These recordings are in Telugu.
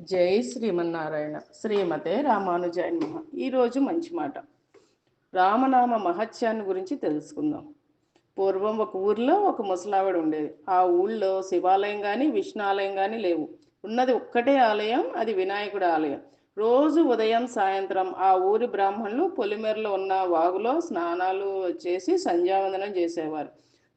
జై శ్రీమన్నారాయణ. శ్రీమతే రామానుజాయన్ మహ ఈరోజు మంచి మాట. రామనామ మహత్యాన్ని గురించి తెలుసుకుందాం. పూర్వం ఒక ఊర్లో ఒక ముసలావిడ ఉండేది. ఆ ఊళ్ళో శివాలయం కానీ విష్ణు ఆలయం కానీ లేవు. ఉన్నది ఒక్కటే ఆలయం అది వినాయకుడి ఆలయం. రోజు ఉదయం సాయంత్రం ఆ ఊరి బ్రాహ్మణులు పొలిమేరలో ఉన్న వాగులో స్నానాలు చేసి సంధ్యావందనం చేసేవారు.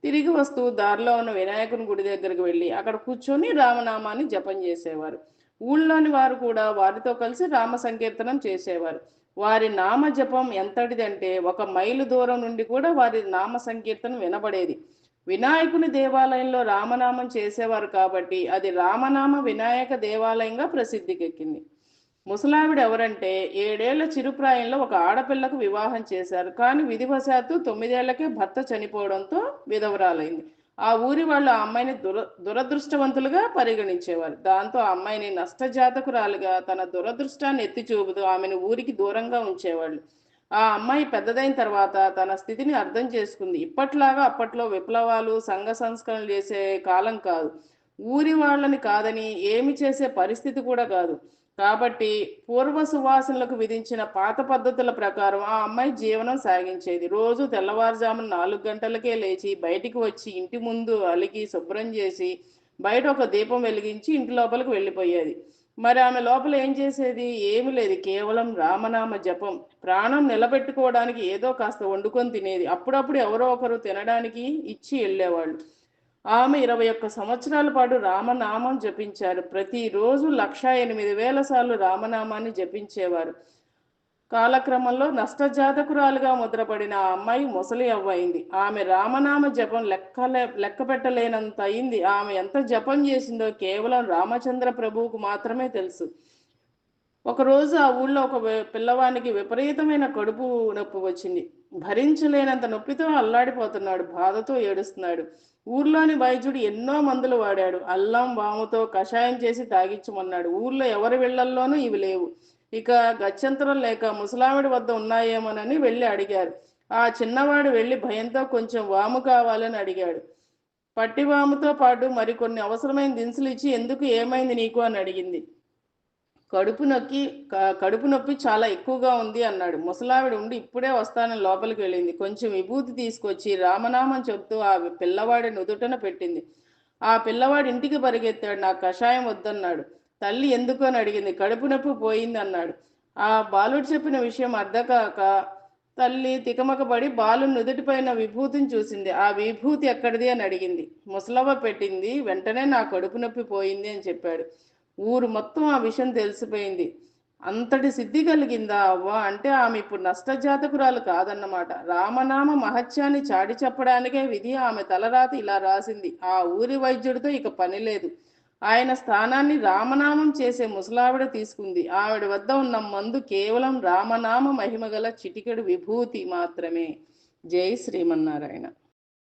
తిరిగి వస్తూ దారిలో ఉన్న వినాయకుని గుడి దగ్గరికి వెళ్ళి అక్కడ కూర్చొని రామనామాన్ని జపం చేసేవారు. ఊళ్ళోని వారు కూడా వారితో కలిసి రామ సంకీర్తనం చేసేవారు. వారి నామ జపం ఎంతటిదంటే ఒక మైలు దూరం నుండి కూడా వారి నామ సంకీర్తనం వినబడేది. వినాయకుని దేవాలయంలో రామనామం చేసేవారు కాబట్టి అది రామనామ వినాయక దేవాలయంగా ప్రసిద్ధికెక్కింది. ముసలావిడ ఎవరంటే ఏడేళ్ళ చిరుప్రాయంలో ఒక ఆడపిల్లకు వివాహం చేశారు. కానీ విధివశాత్తు తొమ్మిదేళ్ళకే భర్త చనిపోవడంతో విధవరాలైంది. ఆ ఊరి వాళ్ళు ఆ అమ్మాయిని దుర దురదృష్టవంతులుగా పరిగణించేవారు. దాంతో ఆ అమ్మాయిని నష్టజాతకురాలుగా తన దురదృష్టాన్ని ఎత్తి చూపుతూ ఆమెను ఊరికి దూరంగా ఉంచేవాళ్ళు. ఆ అమ్మాయి పెద్దదైన తర్వాత తన స్థితిని అర్థం చేసుకుంది. ఇప్పట్లాగా అప్పట్లో విప్లవాలు సంఘ సంస్కరణలు చేసే కాలం కాదు. ఊరి వాళ్ళని కాదని ఏమి చేసే పరిస్థితి కూడా కాదు. కాబట్టి పూర్వ సువాసనలకు విధించిన పాత పద్ధతుల ప్రకారం ఆ అమ్మాయి జీవనం సాగించేది. రోజు తెల్లవారుజామున నాలుగు గంటలకే లేచి బయటికి వచ్చి ఇంటి ముందు అలిగి శుభ్రం చేసి బయట ఒక దీపం వెలిగించి ఇంటి లోపలికి వెళ్ళిపోయేది. మరి ఆమె లోపల ఏం చేసేది? ఏమి లేదు. కేవలం రామనామ జపం. ప్రాణం నిలబెట్టుకోవడానికి ఏదో కాస్త వండుకొని తినేది. అప్పుడప్పుడు ఎవరో ఒకరు తినడానికి ఇచ్చి వెళ్ళేవాళ్ళు. ఆమె ఇరవై ఒక్క సంవత్సరాల పాటు రామనామం జపించారు. ప్రతిరోజు లక్ష ఎనిమిది వేల సార్లు రామనామాన్ని జపించేవారు. కాలక్రమంలో నష్టజాతకురాలుగా ముద్రపడిన ఆ అమ్మాయి ముసలి అవ్వయింది. ఆమె రామనామ జపం లెక్కలే లెక్క పెట్టలేనంత అయింది. ఆమె ఎంత జపం చేసిందో కేవలం రామచంద్ర ప్రభువుకు మాత్రమే తెలుసు. ఒకరోజు ఆ ఊళ్ళో ఒక పిల్లవానికి విపరీతమైన కడుపు నొప్పి వచ్చింది. భరించలేనంత నొప్పితో అల్లాడిపోతున్నాడు బాధతో ఏడుస్తున్నాడు. ఊర్లోని వైద్యుడు ఎన్నో మందులు వాడాడు. అల్లం వాముతో కషాయం చేసి తాగించమన్నాడు ఊర్లో ఎవరి వెళ్ళల్లోనూ ఇవి లేవు. ఇక గత్యంతరం లేక ముసలావిడి వద్ద ఉన్నాయేమోనని వెళ్ళి అడిగారు. ఆ చిన్నవాడు వెళ్ళి భయంతో కొంచెం వాము కావాలని అడిగాడు. పట్టి వాముతో పాటు మరికొన్ని అవసరమైన దినుసులు ఇచ్చి ఎందుకు ఏమైంది నీకు అని అడిగింది. కడుపు నొక్కి క- కడుపు నొప్పి చాలా ఎక్కువగా ఉంది అన్నాడు. ముసలావిడ ఉండి ఇప్పుడే వస్తానని లోపలికి వెళ్ళింది. కొంచెం విభూతి తీసుకొచ్చి రామనామం చెప్తూ ఆ పిల్లవాడి నుదుటన పెట్టింది. ఆ పిల్లవాడు ఇంటికి పరిగెత్తాడు. నాకు కషాయం వద్దన్నాడు. తల్లి ఎందుకు అని అడిగింది. కడుపు నొప్పి పోయింది అన్నాడు. ఆ బాలుడు చెప్పిన విషయం అర్థకాక తల్లి తికమకబడి బాలు నుదుటిపైన విభూతిని చూసింది. ఆ విభూతి ఎక్కడిది అని అడిగింది. ముసలవ్వ పెట్టింది. వెంటనే నా కడుపు నొప్పి పోయింది అని చెప్పాడు. ఊరు మొత్తం ఆ విషయం తెలిసిపోయింది. అంతటి సిద్ధి కలిగిందా అవ్వ? అంటే ఆమె ఇప్పుడు నష్టజాతకురాలు కాదన్నమాట. రామనామ మహత్యాన్ని చాటి చెప్పడానికే విధి ఆమె తలరాతి ఇలా రాసింది. ఆ ఊరి వైద్యుడితో ఇక పని లేదు. ఆయన స్థానాన్ని రామనామం చేసే ముసలావిడ తీసుకుంది. ఆవిడ వద్ద ఉన్న మందు కేవలం రామనామ మహిమగల చిటికెడు విభూతి మాత్రమే. జై శ్రీమన్నారాయణ.